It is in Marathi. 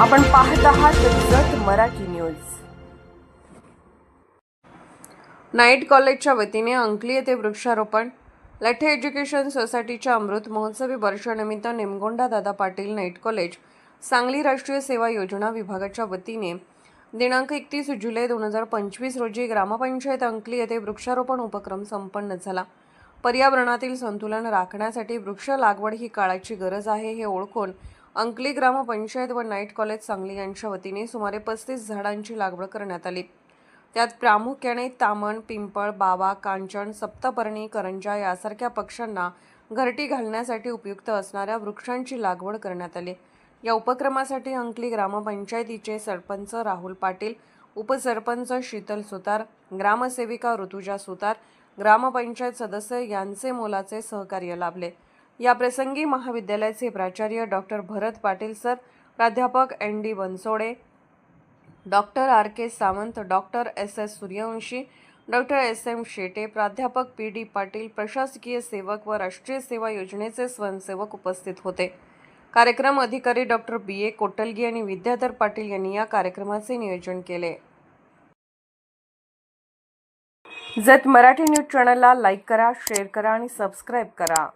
आपण पाहत आहात जत मराठी न्यूज. नाईट कॉलेजच्या वतीने अंकली येथे वृक्षारोपण. लठे एज्युकेशन सोसायटीच्या अमृत महोत्सवी वर्षानिमित्त निमगोंडा दादा पाटील नाईट कॉलेज सांगली राष्ट्रीय सेवा योजना विभागाच्या वतीने दिनांक एकतीस जुलै दोन हजार पंचवीस रोजी ग्रामपंचायत अंकली येथे वृक्षारोपण उपक्रम संपन्न झाला. पर्यावरणातील संतुलन राखण्यासाठी वृक्ष लागवड ही काळाची गरज आहे हे ओळखून अंकली ग्रामपंचायत व नाईट कॉलेज सांगली यांच्या वतीने सुमारे पस्तीस झाडांची लागवड करण्यात आली. त्यात प्रामुख्याने तामण पिंपळ बावा कांचन सप्तपर्णी करंजा यासारख्या पक्ष्यांना घरटी घालण्यासाठी उपयुक्त असणाऱ्या वृक्षांची लागवड करण्यात आली. या उपक्रमासाठी अंकली ग्रामपंचायतीचे सरपंच राहुल पाटील उपसरपंच शीतल सुतार ग्रामसेविका ऋतुजा सुतार ग्रामपंचायत सदस्य यांचे मोलाचे सहकार्य लाभले. या प्रसंगी महाविद्यालयाचे प्राचार्य डॉक्टर भरत पाटील सर प्राध्यापक N D Bansode doctor R K Sawant doctor S S Suryavanshi doctor S M Shete प्राध्यापक पी डी पाटील प्रशासकीय सेवक व राष्ट्रीय सेवा योजनेचे स्वयंसेवक उपस्थित होते. कार्यक्रम अधिकारी डॉक्टर बी ए कोटलगी आणि विद्याधर पाटील यांनी या कार्यक्रमाचे नियोजन केले. जत मराठी न्यूज चॅनलला लाईक करा शेअर करा आणि सबस्क्राईब करा.